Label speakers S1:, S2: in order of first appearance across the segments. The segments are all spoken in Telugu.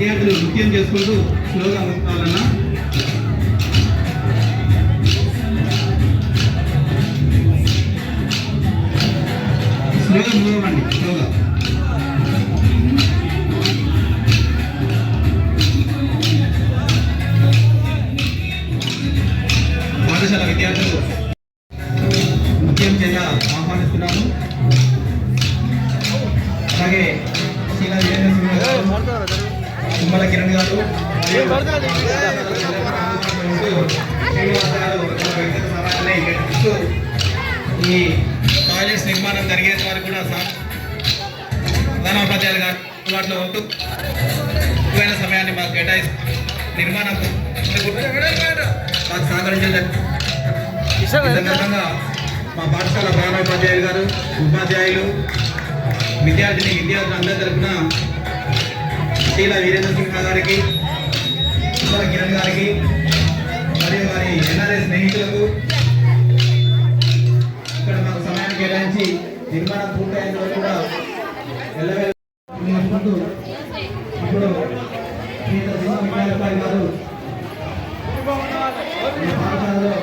S1: విద్యార్థులు నృత్యం చేసుకుంటూ స్లోగా ముందుకు తుమ్మల గారు. ఈ కాలేజ్ నిర్మాణం జరిగేంత వరకు కూడా సా- ప్రధానోపాధ్యాయులు గారు అందుబాటులో ఉంటూ ఎక్కువైన సమయాన్ని మాకు కేటాయిస్తూ నిర్మాణం మాకు సహకరించడం మా పాఠశాల ప్రధానోపాధ్యాయులు గారు ఉపాధ్యాయులు విద్యార్థిని విద్యార్థులు అందరి తరఫున శీల వీరేంద్ర సింహ గారికి కిరణ్ గారికి మరియు వారి ఎన్ఆర్ఎస్ స్నేహితులకు ఇక్కడ మాకు సమయాన్ని కేటాయించి నిర్మాణం పూర్తయిన వరకు కూడా వెళ్ళవెళ్ళకుంటూ ఇప్పుడు శ్రీయుత సింహ విద్యాలపారి గారు పాఠశాలలో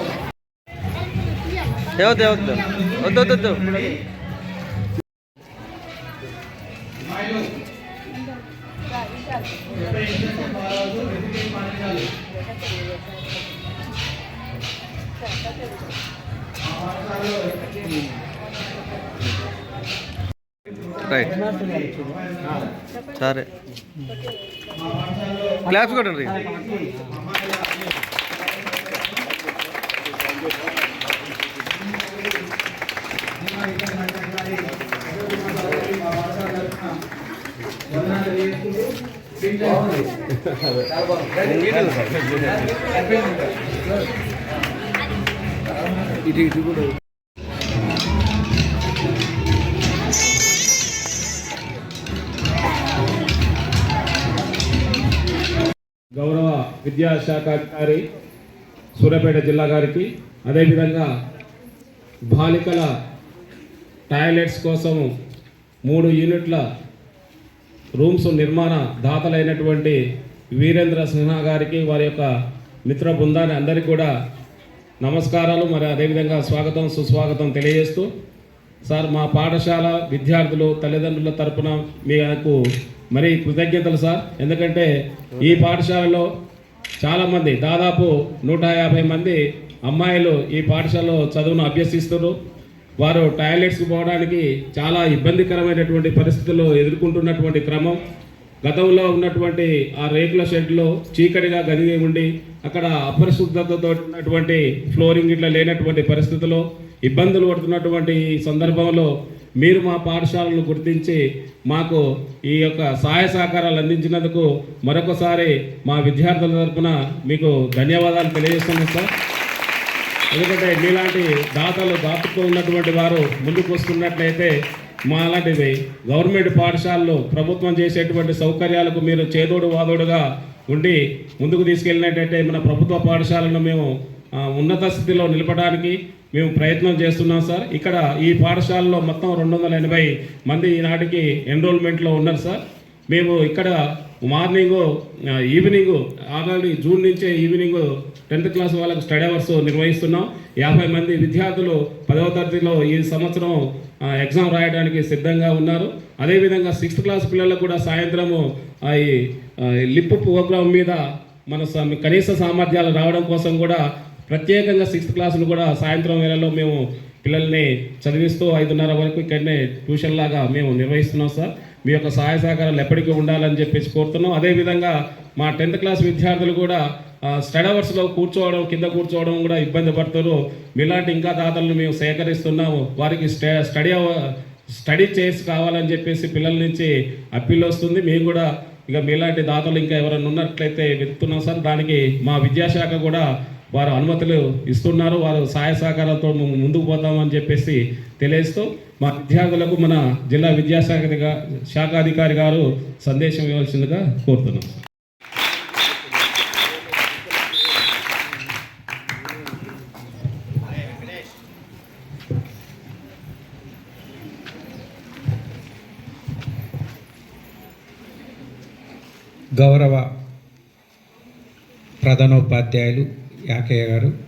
S2: వద్దు వద్దు వద్దు. వద్దు రైట్ సరే
S1: మా పాఠశాలలో
S2: క్లాప్స్ కొట్టండి ఇటు ఇటు కూడా
S3: గౌరవ విద్యాశాఖ అధికారి సూర్యాపేట జిల్లా గారికి అదేవిధంగా బాలికల టాయిలెట్స్ కోసము మూడు యూనిట్ల రూమ్స్ నిర్మాణ దాతలైనటువంటి వీరేంద్ర సిన్హా గారికి వారి యొక్క మిత్ర బృందాన్ని అందరికీ కూడా నమస్కారాలు మరి అదేవిధంగా స్వాగతం సుస్వాగతం తెలియజేస్తూ సార్ మా పాఠశాల విద్యార్థులు తల్లిదండ్రుల తరపున మీకు మరి కృతజ్ఞతలు సార్. ఎందుకంటే ఈ పాఠశాలలో చాలామంది దాదాపు నూట యాభై మంది అమ్మాయిలు ఈ పాఠశాలలో చదువును అభ్యసిస్తున్నారు. వారు టాయిలెట్స్కి పోవడానికి చాలా ఇబ్బందికరమైనటువంటి పరిస్థితులు ఎదుర్కొంటున్నటువంటి క్రమం. గతంలో ఉన్నటువంటి ఆ రేకుల షెడ్లో చీకటిగా గదిగి ఉండి అక్కడ అపరిశుద్ధతతో ఉన్నటువంటి ఫ్లోరింగ్ ఇట్లా లేనటువంటి పరిస్థితుల్లో ఇబ్బందులు పడుతున్నటువంటి సందర్భంలో మీరు మా పాఠశాలను గుర్తించి మాకు ఈ యొక్క సహాయ సహకారాలు అందించినందుకు మరొకసారి మా విద్యార్థుల తరపున మీకు ధన్యవాదాలు తెలియజేస్తున్నాం సార్. ఎందుకంటే మీలాంటి దాతలు దాతతో ఉన్నటువంటి వారు ముందుకు వస్తున్నట్లయితే మా లాంటివి గవర్నమెంట్ పాఠశాలలు ప్రభుత్వం చేసేటువంటి సౌకర్యాలకు మీరు చేదోడు వాదోడుగా ఉండి ముందుకు తీసుకెళ్ళినట్టయితే మన ప్రభుత్వ పాఠశాలను మేము ఉన్నత స్థితిలో నిలపడానికి మేము ప్రయత్నం చేస్తున్నాం సార్. ఇక్కడ ఈ పాఠశాలలో మొత్తం రెండు వందల ఎనభై మంది ఈనాటికి ఎన్రోల్మెంట్లో ఉన్నారు సార్. మేము ఇక్కడ మార్నింగ్ ఈవినింగ్ ఆల్రెడీ జూన్ నుంచే ఈవినింగ్ టెన్త్ క్లాస్ వాళ్ళకు స్టడీ అవర్స్ నిర్వహిస్తున్నాం. యాభై మంది విద్యార్థులు పదవ తరగతిలో ఈ సంవత్సరం ఎగ్జామ్ రాయడానికి సిద్ధంగా ఉన్నారు. అదేవిధంగా సిక్స్త్ క్లాస్ పిల్లలకు కూడా సాయంత్రము ఆ, ఈ లిప్ ప్రోగ్రామ్ మీద మన స- కనీస సామర్థ్యాలు రావడం కోసం కూడా ప్రత్యేకంగా సిక్స్త్ క్లాసులు కూడా సాయంత్రం వేళలో మేము పిల్లల్ని చదివిస్తూ ఐదున్నర వరకు ఇక్కడనే ట్యూషన్ లాగా మేము నిర్వహిస్తున్నాం సార్. మీ యొక్క సహాయ సహకారాలు ఎప్పటికీ ఉండాలని చెప్పేసి కోరుతున్నాం. అదేవిధంగా మా టెన్త్ క్లాస్ విద్యార్థులు కూడా స్టడీ అవర్స్లో కూర్చోవడం కింద కూర్చోవడం కూడా ఇబ్బంది పడుతున్నారు. మీలాంటి ఇంకా దాతలను మేము సేకరిస్తున్నాము. వారికి స్టడీ అవ- స్టడీ చేసి కావాలని చెప్పేసి పిల్లల నుంచి అప్పీల్ వస్తుంది. మేము కూడా ఇక మీలాంటి దాతలు ఇంకా ఎవరైనా ఉన్నట్లయితే వెతుకుతున్నాం సార్. దానికి మా విద్యాశాఖ కూడా వారు అనుమతులు ఇస్తున్నారు. వారు సహాయ సహకారాలతో ముందుకు పోతామని చెప్పేసి తెలియజేస్తూ మా విద్యార్థులకు మన జిల్లా విద్యాశాఖ శాఖ అధికారి గారు సందేశం ఇవ్వాల్సిందిగా కోరుతున్నాం.
S4: గౌరవ ప్రధానోపాధ్యాయులు యాకయ్య గారు.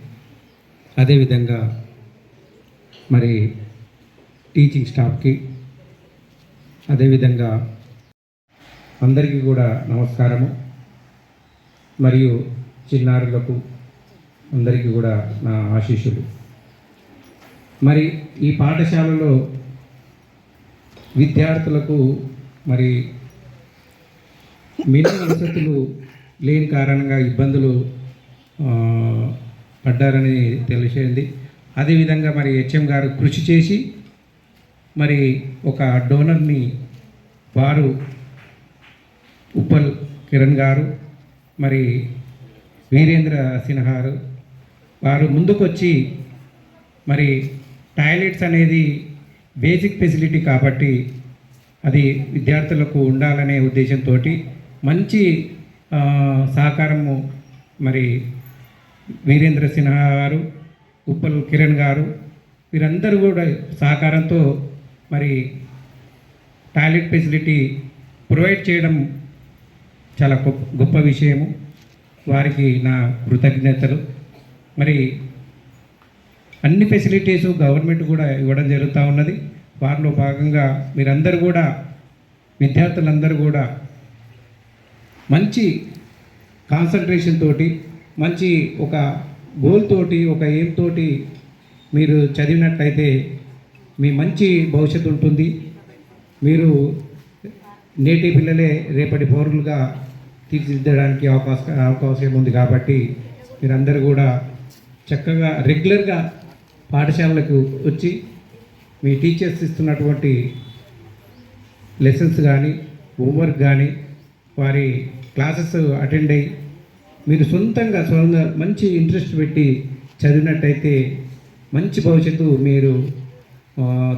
S4: అదేవిధంగా మరి టీచింగ్ స్టాఫ్కి అదేవిధంగా అందరికీ కూడా నమస్కారము. మరియు చిన్నారులకు అందరికీ కూడా నా ఆశీస్సులు. మరి ఈ పాఠశాలలో విద్యార్థులకు మరి మినీ వసతులు లేని కారణంగా ఇబ్బందులు పడ్డారని తెలిసింది అదేవిధంగా మరి హెచ్ఎం గారు కృషి చేసి మరి ఒక డోనర్ని వారు ఉప్పల్ కిరణ్ గారు మరి వీరేంద్ర సిన్హారు వారు ముందుకొచ్చి మరి టాయిలెట్స్ అనేది బేసిక్ ఫెసిలిటీ కాబట్టి అది విద్యార్థులకు ఉండాలనే ఉద్దేశంతో మంచి సహకారము మరి వీరేంద్ర సిన్హా గారు ఉప్పల్ కిరణ్ గారు వీరందరూ కూడా సహకారంతో మరి టాయిలెట్ ఫెసిలిటీ ప్రొవైడ్ చేయడం చాలా గొప్ప గొప్ప విషయము. వారికి నా కృతజ్ఞతలు. మరి అన్ని ఫెసిలిటీస్ గవర్నమెంట్ కూడా ఇవ్వడం జరుగుతూ ఉన్నది. వారిలో భాగంగా మీరందరూ కూడా విద్యార్థులందరూ కూడా మంచి కాన్సన్ట్రేషన్ తోటి మంచి ఒక గోల్ తోటి ఒక ఎయిమ్ తోటి మీరు చదివినట్లయితే మీ మంచి భవిష్యత్తు ఉంటుంది. మీరు నేటి పిల్లలే రేపటి పౌరులుగా తీర్చిదిద్దడానికి అవకాశం అవకాశం ఉంది కాబట్టి మీరందరూ కూడా చక్కగా రెగ్యులర్గా పాఠశాలకు వచ్చి మీ టీచర్స్ ఇస్తున్నటువంటి లెసన్స్ కానీ హోంవర్క్ కానీ వారి క్లాసెస్ అటెండ్ అయ్యి మీరు సొంతంగా సొంతంగా మంచి ఇంట్రెస్ట్ పెట్టి చదివినట్టయితే మంచి భవిష్యత్తు మీరు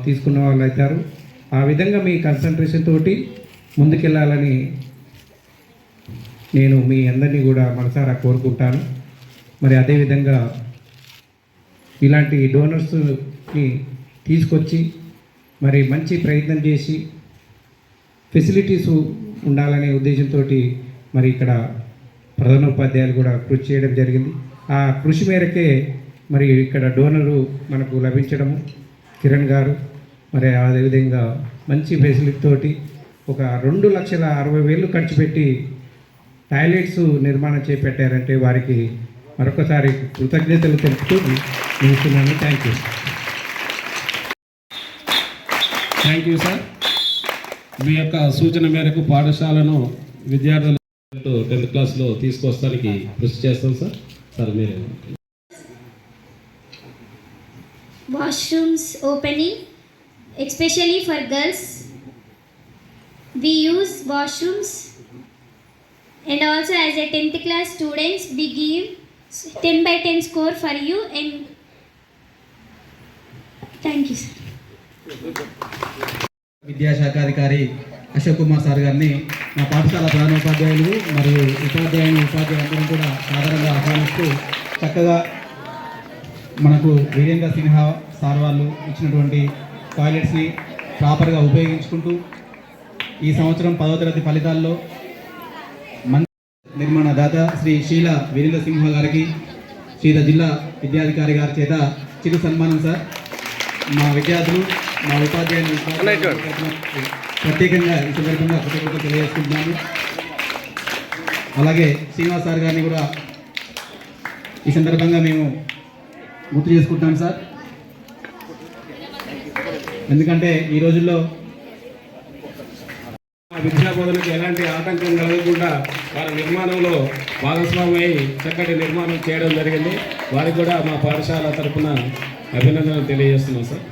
S4: తీసుకున్న వాళ్ళు అవుతారు. ఆ విధంగా మీ కన్సన్ట్రేషన్ తోటి ముందుకెళ్ళాలని నేను మీ అందరినీ కూడా మనసారా కోరుకుంటాను. మరి అదేవిధంగా ఇలాంటి డోనర్స్ని తీసుకొచ్చి మరి మంచి ప్రయత్నం చేసి ఫెసిలిటీస్ ఉండాలనే ఉద్దేశంతో మరి ఇక్కడ ప్రధానోపాధ్యాయులు కూడా కృషి చేయడం జరిగింది. ఆ కృషి మేరకే మరి ఇక్కడ డోనరు మనకు లభించడము. కిరణ్ గారు మరి అదేవిధంగా మంచి ఫెసిలిటీ తోటి ఒక రెండు లక్షల అరవై వేలు ఖర్చు పెట్టి టాయిలెట్స్ నిర్మాణం చేపట్టారంటే వారికి మరొకసారి కృతజ్ఞతలు తెలుపుతూ ముగిస్తున్నాను thank you.
S3: Thank you sir. మీ యొక్క సూచన మేరకు పాఠశాలను విద్యార్థులు టెన్త్ క్లాస్లో తీసుకొస్తానికి కృషి చేస్తాం సార్ సార్ మీరే
S5: washrooms opening especially for girls we use washrooms and also as a 10th class students we give 10 by 10 score for you and thank you sir
S1: విద్యాశాఖాధికారి అశోక్ కుమార్ సార్ గారిని మా పాఠశాల ప్రధానోపాధ్యాయులు మరియు ఉపాధ్యాయులు ఉపాధ్యాయులందరం కూడా సాధారణంగా ఆహ్వానిస్తూ చక్కగా మనకు వీరేంద్ర సిన్హా సార్ వాళ్ళు ఇచ్చినటువంటి టాయిలెట్స్ని ప్రాపర్గా ఉపయోగించుకుంటూ ఈ సంవత్సరం పదవ తరగతి ఫలితాల్లో మన్ నిర్మాణ దాత శ్రీ శీల వీరేంద్ర సింహ గారికి శ్రీల జిల్లా విద్యాధికారి గారి చేత చిరు సన్మానం సార్. మా విద్యార్థులు మా ఉపాధ్యాయులు ప్రత్యేకంగా ఈ సందర్భంగా కృతజ్ఞతలు తెలియజేసుకుంటున్నాను. అలాగే శ్రీనివాస్ సార్ గారిని కూడా ఈ సందర్భంగా మేము గుర్తు చేసుకుంటాం సార్. ఎందుకంటే ఈ రోజుల్లో
S3: విద్యా బోధనకు ఎలాంటి ఆటంకం కలగకుండా వారి నిర్మాణంలో భాగస్వామి చక్కటి నిర్మాణం చేయడం జరిగింది. వారికి కూడా మా పాఠశాల తరపున అభినందనలు తెలియజేస్తున్నాం సార్.